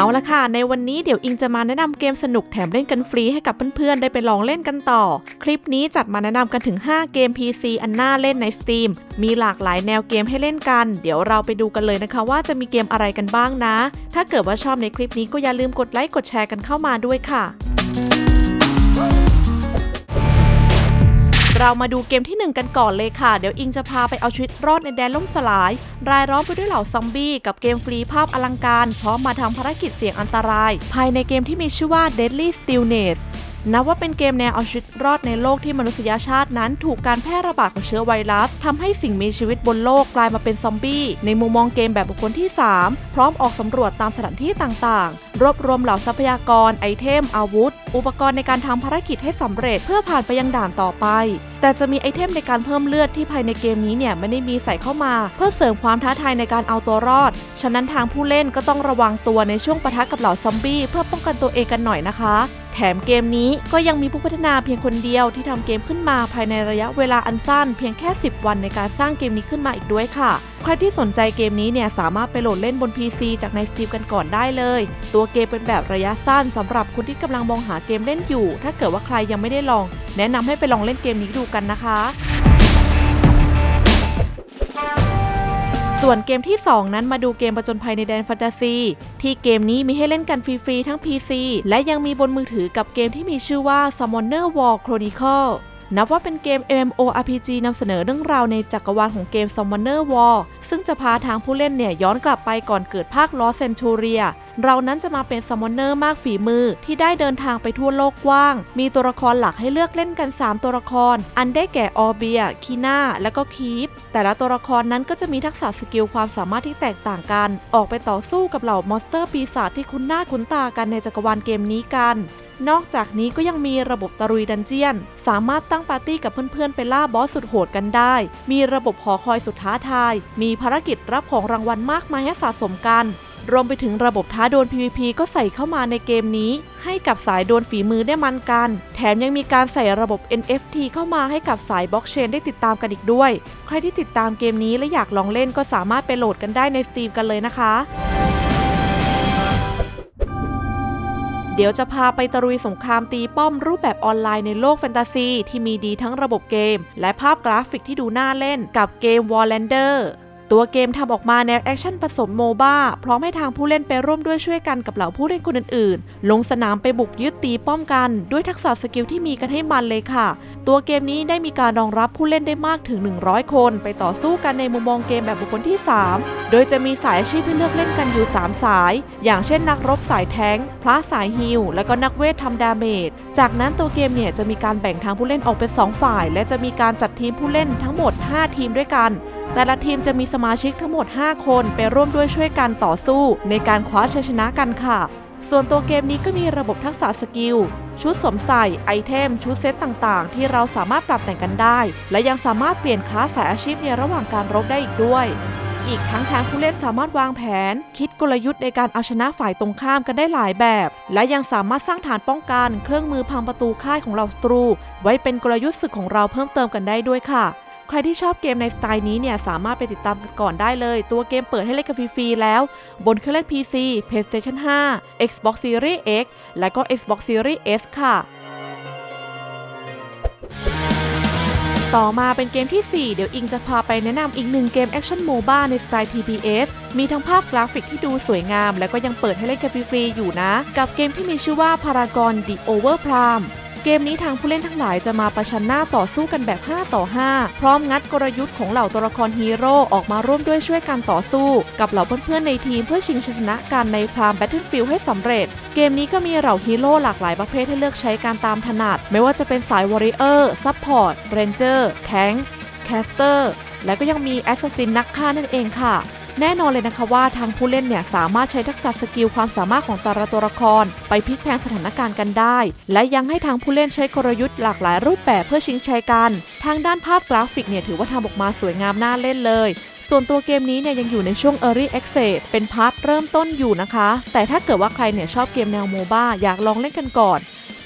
เอาละค่ะ ในวันนี้เดี๋ยวอิงจะมาแนะนำเกมสนุกแถมเล่นกันฟรีให้กับเพื่อนๆ ได้ไปลองเล่นกันต่อ คลิปนี้จัดมาแนะนำกันถึง 5 เกม PC อันน่าเล่นใน Steam มีหลากหลายแนวเกมให้เล่นกัน เดี๋ยวเราไปดูกันเลยนะคะ ว่าจะมีเกมอะไรกันบ้างนะ ถ้าเกิดว่าชอบในคลิปนี้ก็อย่าลืมกดไลค์กดแชร์กันเข้ามาด้วยค่ะ เรามาดูเกมที่ 1 กันก่อนเลยค่ะ เดี๋ยวอิงจะพาไปเอาชีวิตรอดในแดนล่มสลาย รายล้อมไปด้วยเหล่าซอมบี้กับเกมฟรีภาพอลังการ พร้อมมาทำภารกิจเสี่ยงอันตราย ภายในเกมที่มีชื่อว่า Deadly Stillness นับว่าเป็นเกมแนวเอาชีวิตรอดในโลกที่มนุษยชาตินั้น ถูกการแพร่ระบาดของเชื้อไวรัสทำให้สิ่งมีชีวิตบนโลกกลายมาเป็นซอมบี้ ในมุมมองเกมแบบบุคคลที่ 3 พร้อมออกสำรวจตามสถานที่ต่างๆ รวบรวมเหล่าทรัพยากร ไอเทม อาวุธ อุปกรณ์ในการทำภารกิจให้สำเร็จเพื่อผ่านไปยังด่านต่อไป แต่จะมีไอเทมในการเพิ่มเลือดที่ภายในเกมนี้เนี่ยไม่ได้มีใส่เข้ามา เพื่อเสริมความท้าทายในการเอาตัวรอด ฉะนั้นทางผู้เล่นก็ต้องระวังตัวในช่วงปะทะกับเหล่าซอมบี้เพื่อป้องกันตัวเองกันหน่อยนะคะ แถมเกมนี้ก็ยังมีผู้พัฒนาเพียงคนเดียวที่ทำเกมขึ้นมาภายในระยะเวลาอันสั้น เพียงแค่ 10 วันในการสร้างเกมนี้ขึ้นมาอีกด้วยค่ะ ใครที่สนใจเกมนี้เนี่ยสามารถไปโหลดเล่นบน PC จากในสตีมกันก่อนได้เลย ตัวเกมเป็นแบบระยะสั้นสำหรับคุณที่กำลังมองหาเกมเล่นอยู่ ถ้าเกิดว่าใครยังไม่ได้ลอง แนะนำให้ไปลองเล่นเกมนี้ดูกันนะคะ ส่วนเกมที่ 2 นั้นมาดูเกมประจนภัยในแดนแฟนตาซี ที่เกมนี้มีให้เล่นกันฟรีๆทั้ง PC และยังมีบนมือถือกับเกมที่มีชื่อว่า Summoner War Chronicle นับว่าเป็นเกม MMORPG นำเสนอเรื่องราวในจักรวาลของเกม Summoner War ซึ่งจะพาทางผู้เล่นเนี่ยย้อนกลับไปก่อนเกิดภาค Lost Centuria เรานั้นจะมาเป็นซัมมอนเนอร์มากฝีมือที่ได้เดินทางไปทั่วโลกกว้าง มีตัวละครหลักให้เลือกเล่นกัน 3 ตัวละคร อันได้แก่ออเบียคีน่าและก็คีฟแต่ละตัวละครนั้นก็จะมีทักษะสกิลความสามารถที่แตกต่างกัน ออกไปต่อสู้กับเหล่ามอนสเตอร์ปีศาจที่คุ้นหน้าคุ้นตากันในจักรวาลเกมนี้กันนอกจากนี้ก็ยังมีระบบตะรุยดันเจียน สามารถตั้งปาร์ตี้กับเพื่อนๆ ไปล่าบอสสุดโหดกันได้ มีระบบหอคอยสุดท้าทาย มีภารกิจรับของรางวัลมากมายให้สะสมกัน รวมไปถึงระบบท้าดวล PVP ก็ใส่เข้ามาในเกมนี้ ให้กับสายดวลฝีมือได้มันกัน แถมยังมีการใส่ระบบ NFT เข้ามาให้กับสายบล็อกเชนได้ติดตามกันอีกด้วย ใครที่ติดตามเกมนี้และอยากลองเล่นก็สามารถไปโหลดกันได้ใน Steam กันเลยนะคะเดี๋ยวจะพาไปตะลุยสงครามตีป้อมรูปแบบออนไลน์ในโลกแฟนตาซี ที่มีดีทั้งระบบเกม และภาพกราฟิกที่ดูน่าเล่นกับเกม Warlander ตัวเกมทำออกมาแนวแอคชั่นผสมโมบ้าพร้อมให้ทางผู้เล่นไปร่วมด้วยช่วยกันกับเหล่าผู้เล่นคนอื่นๆ ลงสนามไปบุกยึดตีป้อมกัน ด้วยทักษะสกิลที่มีกันให้มันเลยค่ะ ตัวเกมนี้ได้มีการรองรับผู้เล่นได้มากถึง 100 คน ไปต่อสู้กันในมุมมองเกมแบบบุคคลที่ 3 โดยจะมีสายอาชีพให้เลือกเล่นกันอยู่ 3 สาย อย่างเช่นนักรบสายแทงพระสายฮิลและก็นักเวททำดาเมจจากนั้นตัวเกมเนี่ยจะมีการแบ่งทางผู้เล่นออกเป็น2ฝ่าย และจะมีการจัดทีมผู้เล่นทั้งหมด 5 ทีมด้วยกัน แต่ละทีมจะมีสมาชิกทั้งหมด 5 คนไปร่วมด้วยช่วยกันต่อสู้ในการคว้าชัยชนะกันค่ะ ส่วนตัวเกมนี้ก็มีระบบทักษะสกิล ชุดสวมใส่ ไอเทม ชุดเซตต่างๆ ที่เราสามารถปรับแต่งกันได้ และยังสามารถเปลี่ยนคลาสสายอาชีพในระหว่างการรบได้อีกด้วยอีกทั้งทางผู้เล่นสามารถวางแผน คิดกลยุทธ์ในการเอาชนะฝ่ายตรงข้ามกันได้หลายแบบ และยังสามารถสร้างฐานป้องกัน เครื่องมือพังประตูค่ายของเราศัตรู ไว้เป็นกลยุทธ์ศึกของเราเพิ่มเติมกันได้ด้วยค่ะ ใครที่ชอบเกมในสไตล์นี้เนี่ยสามารถไปติดตามกันก่อนได้เลย ตัวเกมเปิดให้เล่นกันฟรีๆแล้ว บนเครื่องเล่น PC PlayStation 5 Xbox Series X และก็ Xbox Series S ค่ะ ต่อมาเป็นเกมที่ 4 เดี๋ยวอิงจะพาไปแนะนำอีกหนึ่งเกมแอคชั่นโมบ้าในสไตล์ TPS มีทั้งภาพกราฟิกที่ดูสวยงาม และก็ยังเปิดให้เล่นกันฟรีๆอยู่นะ กับเกมที่มีชื่อว่า Paragon The Over Prime เกมนี้ทางผู้เล่นทั้งหลายจะมาประชันหน้าต่อสู้กันแบบ 5 ต่อ 5 พร้อมงัดกลยุทธ์ของเหล่าตัวละครฮีโร่ออกมาร่วมด้วยช่วยกันต่อสู้ กับเหล่าเพื่อนๆในทีมเพื่อชิงชนะกันในพรามแบทเทิลฟิลให้สำเร็จ เกมนี้ก็มีเหล่าฮีโร่หลากหลายประเภทให้เลือกใช้การตามถนัด ไม่ว่าจะเป็นสายวอริเออร์ซัพพอร์ตเรนเจอร์แทงค์แคสเตอร์และก็ยังมีแอสซัสซินนักฆ่านั่นเองค่ะ แน่นอนเลยนะคะว่าทางผู้เล่นเนี่ยสามารถใช้ทักษะสกิลความสามารถของแต่ละตัวละคร ไปพลิกแพลงสถานการณ์กันได้ และยังให้ทางผู้เล่นใช้กลยุทธ์หลากหลายรูปแบบเพื่อชิงชัยกัน ทางด้านภาพกราฟิกเนี่ยถือว่าทำออกมาสวยงามน่าเล่นเลยส่วนตัวเกมนี้เนี่ยยังอยู่ในช่วง Early Access เป็นพาร์ทเริ่มต้นอยู่นะคะ แต่ถ้าเกิดว่าใครเนี่ยชอบเกมแนวโมบ้าอยากลองเล่นกันก่อน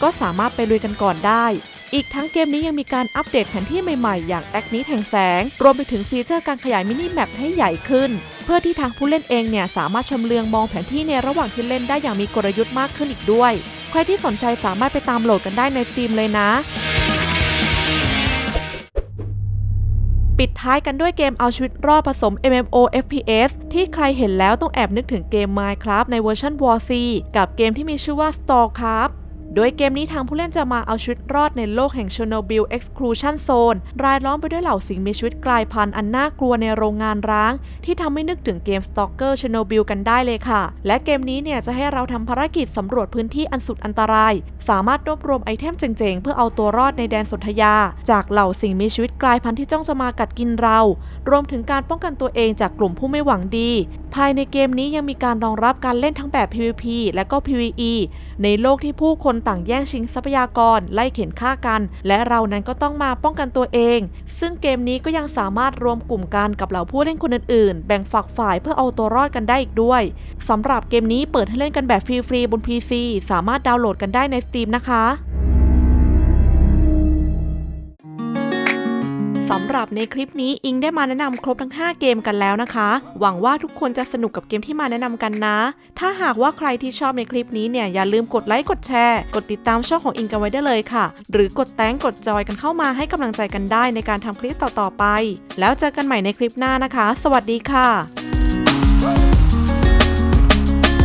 ก็สามารถไปลุยกันก่อนได้ อีกทั้งเกมนี้ยังมีการอัปเดตแผนที่ใหม่ๆ อย่างแอคนิแห่งแสง รวมไปถึงฟีเจอร์การขยายมินิแมปให้ใหญ่ขึ้น เพื่อที่ทางผู้เล่นเองเนี่ยสามารถชำเลืองมองแผนที่ในระหว่างที่เล่นได้อย่างมีกลยุทธ์มากขึ้นอีกด้วย ใครที่สนใจสามารถไปตามโหลดกันได้ใน Steam เลยนะปิดท้ายกันด้วยเกมเอาชีวิตรอดผสม MMO FPS ที่ใครเห็นแล้วต้องแอบนึกถึงเกม Minecraft ในเวอร์ชัน War C กับเกมที่มีชื่อว่า StarCraft โดยเกมนี้ทางผู้เล่นจะมาเอาชีวิตรอดในโลกแห่ง Chernobyl Exclusion Zone รายล้อมไปด้วยเหล่าสิ่งมีชีวิตกลายพันธุ์อันน่ากลัวในโรงงานร้าง ที่ทำให้นึกถึงเกม Stalker Chernobyl กันได้เลยค่ะ และเกมนี้เนี่ยจะให้เราทำภารกิจสำรวจพื้นที่อันสุดอันตราย สามารถรวบรวมไอเทมเจ๋งๆ เพื่อเอาตัวรอดในแดนสนธยา จากเหล่าสิ่งมีชีวิตกลายพันธุ์ที่จ้องจะมากัดกินเรา รวมถึงการป้องกันตัวเองจากกลุ่มผู้ไม่หวังดี ภายในเกมนี้ยังมีการรองรับการเล่นทั้งแบบ PVP และก็ PVE ในโลกที่ผู้คนต่างแย่งชิงทรัพยากร ไล่เข็นฆ่ากัน และเรานั้นก็ต้องมาป้องกันตัวเอง ซึ่งเกมนี้ก็ยังสามารถรวมกลุ่มกันกับเหล่าผู้เล่นคนอื่นๆ แบ่งฝักฝ่ายเพื่อเอาตัวรอดกันได้อีกด้วยสำหรับเกมนี้เปิดให้เล่นกันแบบฟรีๆบน PC สามารถดาวน์โหลดกันได้ใน Steam นะคะ หรับในคลิปนี้อิงได้มาแนะนำครบทั้ง 5 เกมกันแล้วนะคะ หวังว่าทุกคนจะสนุกกับเกมที่มาแนะนำกันนะ ถ้าหากว่าใครที่ชอบในคลิปนี้เนี่ยอย่าลืมกดไลค์กดแชร์กดติดตามช่องของอิงกันไว้ได้เลยค่ะ หรือกดแต้งกดจอยกันเข้ามาให้กำลังใจกันได้ในการทำคลิปต่อๆไป แล้วเจอกันใหม่ในคลิปหน้านะคะ สวัสดีค่ะ